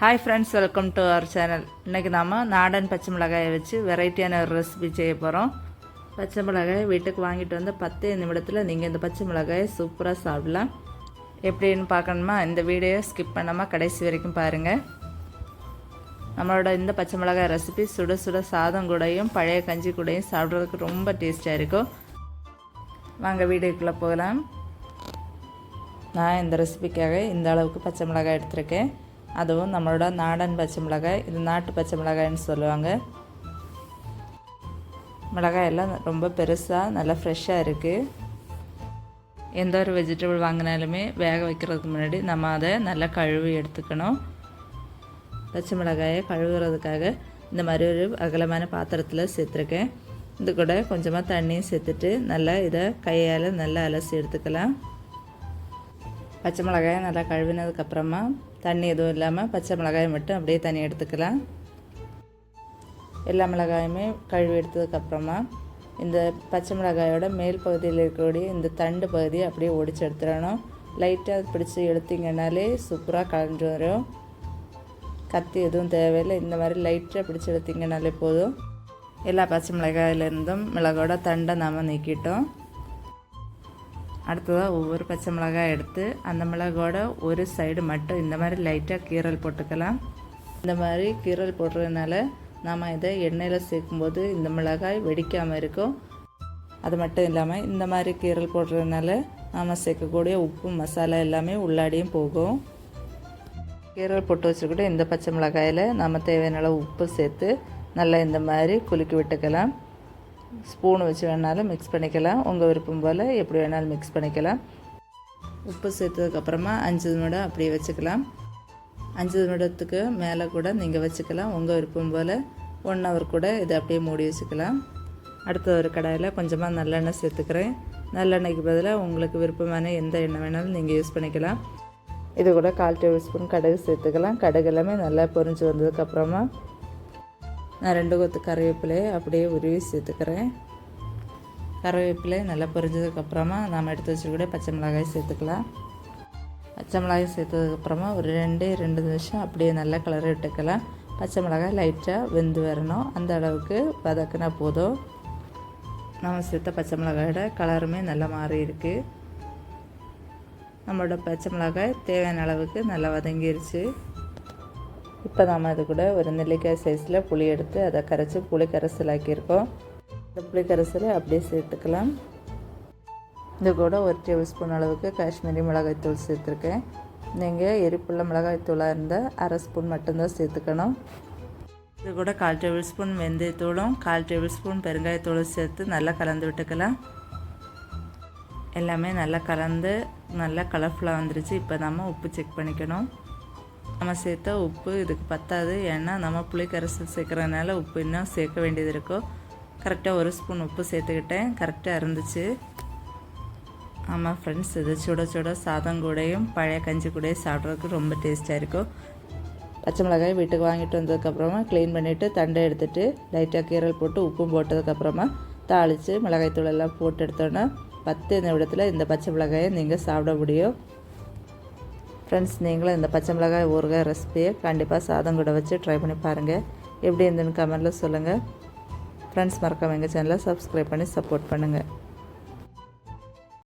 Hi friends welcome to our channel இன்றைக்கி நாம் நாடன் பச்சை மிளகாயை வச்சு வெரைட்டியான ஒரு ரெசிபி செய்ய போகிறோம் பச்சை மிளகாயை வீட்டுக்கு வாங்கிட்டு வந்து பத்து நிமிடத்தில் நீங்கள் இந்த பச்சை மிளகாயை சூப்பராக சாப்பிடலாம். எப்படின்னு பார்க்கணுமா? இந்த வீடியோ ஸ்கிப் பண்ணாமல் கடைசி வரைக்கும் பாருங்கள் நம்மளோட இந்த பச்சை மிளகாய் ரெசிபி சுட சுட சாதம் கூடையும் பழைய கஞ்சி கூடையும் சாப்பிட்றதுக்கு ரொம்ப டேஸ்ட்டாக இருக்கும். வாங்க வீடியோக்குள்ளே போகலாம். நான் இந்த ரெசிபிக்காக இந்த அளவுக்கு பச்சை மிளகாய் எடுத்திருக்கேன். அதுவும் நம்மளோட நாடன் பச்சை மிளகாய் இது நாட்டு பச்சை மிளகாய்ன்னு சொல்லுவாங்க. மிளகாய் எல்லாம் ரொம்ப பெருசாக நல்லா ஃப்ரெஷ்ஷாக இருக்குது எந்த ஒரு வெஜிடபிள் வாங்கினாலுமே வேக வைக்கிறதுக்கு முன்னாடி நம்ம அதை நல்லா கழுவி எடுத்துக்கணும். பச்சை மிளகாயை கழுவுறதுக்காக இந்த மாதிரி ஒரு அகலமான பாத்திரத்தில் சேர்த்துருக்கேன். இது கூட கொஞ்சமாக தண்ணியும் சேர்த்துட்டு நல்லா இதை கையால் நல்லா அலசி எடுத்துக்கலாம். பச்சை மிளகாயை நல்லா கழுவினதுக்கப்புறமா தண்ணி எதுவும் இல்லாமல் பச்சை மிளகாயை மட்டும் அப்படியே தண்ணி எடுத்துக்கலாம். எல்லா மிளகாயுமே கழுவி எடுத்ததுக்கப்புறமா இந்த பச்சை மிளகாயோட மேல் பகுதியில் இருக்கக்கூடிய இந்த தண்டு பகுதியை அப்படியே ஒடிச்சு எடுத்துடணும். லைட்டாக பிடிச்சி எடுத்திங்கனாலே சூப்பராக கலந்து வரும். கத்தி எதுவும் தேவையில்லை. இந்த மாதிரி லைட்டாக பிடிச்சி எடுத்திங்கனாலே போதும். எல்லா பச்சை மிளகாயிலேருந்தும் மிளகோட தண்டை நாம் நீக்கிட்டோம். அடுத்ததாக ஒவ்வொரு பச்சை மிளகாய் எடுத்து அந்த மிளகோட ஒரு சைடு மட்டும் இந்த மாதிரி லைட்டாக கீரல் போட்டுக்கலாம். இந்த மாதிரி கீரல் போடுறதுனால நாம் இதை எண்ணெயில் சேர்க்கும்போது இந்த மிளகாய் வெடிக்காமல் இருக்கும். அது மட்டும் இல்லாமல் இந்த மாதிரி கீரல் போடுறதுனால நாம் சேர்க்கக்கூடிய உப்பு மசாலா எல்லாமே உள்ளாடியும் போகும். கீரல் போட்டு வச்சுக்கிட்டு இந்த பச்சை மிளகாயில் நம்ம தேவையான உப்பு சேர்த்து நல்லா இந்த மாதிரி குலுக்கி விட்டுக்கலாம். ஸ்பூன் வச்சு வேணாலும் மிக்ஸ் பண்ணிக்கலாம். உங்கள் விருப்பம் போல் எப்படி வேணாலும் மிக்ஸ் பண்ணிக்கலாம். உப்பு சேர்த்ததுக்கப்புறமா அஞ்சு நிமிடம் அப்படியே வச்சுக்கலாம். அஞ்சு நிமிடத்துக்கு மேலே கூட நீங்கள் வச்சுக்கலாம். உங்கள் விருப்பம் போல் ஒன் ஹவர் கூட இதை அப்படியே மூடி வச்சுக்கலாம். அடுத்த ஒரு கடாயில் கொஞ்சமாக நல்லெண்ணெய் சேர்த்துக்கிறேன். நல்லெண்ணெய்க்கு பதிலாக உங்களுக்கு விருப்பமான எந்த எண்ணெய் வேணாலும் நீங்கள் யூஸ் பண்ணிக்கலாம். இது கூட கால் டேபிள் ஸ்பூன் கடுகு சேர்த்துக்கலாம். கடுகு எல்லாமே நல்லா பொரிஞ்சு வந்ததுக்கப்புறமா நான் ரெண்டு கொத்து கருவேப்பிலையை அப்படியே உருவி சேர்த்துக்கிறேன். கருவேப்பிலை நல்லா பொரிஞ்சதுக்கப்புறமா நாம் எடுத்து வச்சுக்கூட பச்சை மிளகாய் சேர்த்துக்கலாம். பச்சை மிளகாய் சேர்த்ததுக்கப்புறமா ஒரு ரெண்டு ரெண்டு நிமிஷம் அப்படியே நல்லா கலரி விட்டுக்கலாம். பச்சை மிளகாய் லைட்டாக வெந்து வரணும். அந்த அளவுக்கு வதக்குனா போதும். நம்ம சேர்த்த பச்சை மிளகாயோட கலருமே நல்லா மாறி இருக்குது நம்மளோட பச்சை மிளகாய் தேவையான அளவுக்கு நல்லா வதங்கிருச்சு. இப்போ அது கூட ஒரு நெல்லிக்காய் சைஸில் புளி எடுத்து அதை கரைச்சி புளி கரைசல் ஆக்கியிருக்கோம் இந்த புளி கரைசலை அப்படியே சேர்த்துக்கலாம். இது கூட ஒரு டேபிள் ஸ்பூன் அளவுக்கு காஷ்மீரி மிளகாய்த்தூள் சேர்த்துருக்கேன். நீங்கள் எரிப்புள்ள மிளகாய்த்தூளாக இருந்தால் அரை ஸ்பூன் மட்டும்தான் சேர்த்துக்கணும். இது கூட கால் டேபிள் ஸ்பூன் வெந்தயத்தூளும் கால் டேபிள் ஸ்பூன் பெருங்காயத்தூளும் சேர்த்து நல்லா கலந்து விட்டுக்கலாம். எல்லாமே நல்லா கலந்து நல்லா கலர்ஃபுல்லாக வந்துருச்சு. இப்போ நம்ம உப்பு செக் பண்ணிக்கணும். நம்ம சேர்த்தா உப்பு இதுக்கு பத்தாது. ஏன்னா நம்ம புளி சேர்க்குறதுனால உப்பு இன்னும் சேர்க்க வேண்டியது இருக்கும் கரெக்டாக ஒரு ஸ்பூன் உப்பு சேர்த்துக்கிட்டேன். கரெக்டாக இருந்துச்சு. ஆமாம் ஃப்ரெண்ட்ஸ் இது சுட சுட சாதம் கூடையும் பழைய கஞ்சி கூடையும் சாப்பிட்றதுக்கு ரொம்ப டேஸ்ட்டாக இருக்கும் பச்சை மிளகாய் வீட்டுக்கு வாங்கிட்டு வந்ததுக்கப்புறமா க்ளீன் பண்ணிவிட்டு தண்டை எடுத்துகிட்டு லைட்டாக கீரல் போட்டு உப்பும் போட்டதுக்கப்புறமா தாளித்து மிளகாய்த்தூள் எல்லாம் போட்டு எடுத்தோன்னா பத்து நிமிடத்தில் இந்த பச்சை மிளகாயை நீங்கள் சாப்பிட முடியும். ஃப்ரெண்ட்ஸ் நீங்களும் இந்த பச்சை மிளகாய் ஊறுகாய் ரெசிபியை கண்டிப்பாக சாதம் கூட வச்சு ட்ரை பண்ணி பாருங்கள் எப்படி இருந்துன்னு கமெண்ட்டில் சொல்லுங்கள் ஃப்ரெண்ட்ஸ் மறக்காம எங்கள் சேனலை சப்ஸ்கிரைப் பண்ணி சப்போர்ட் பண்ணுங்கள்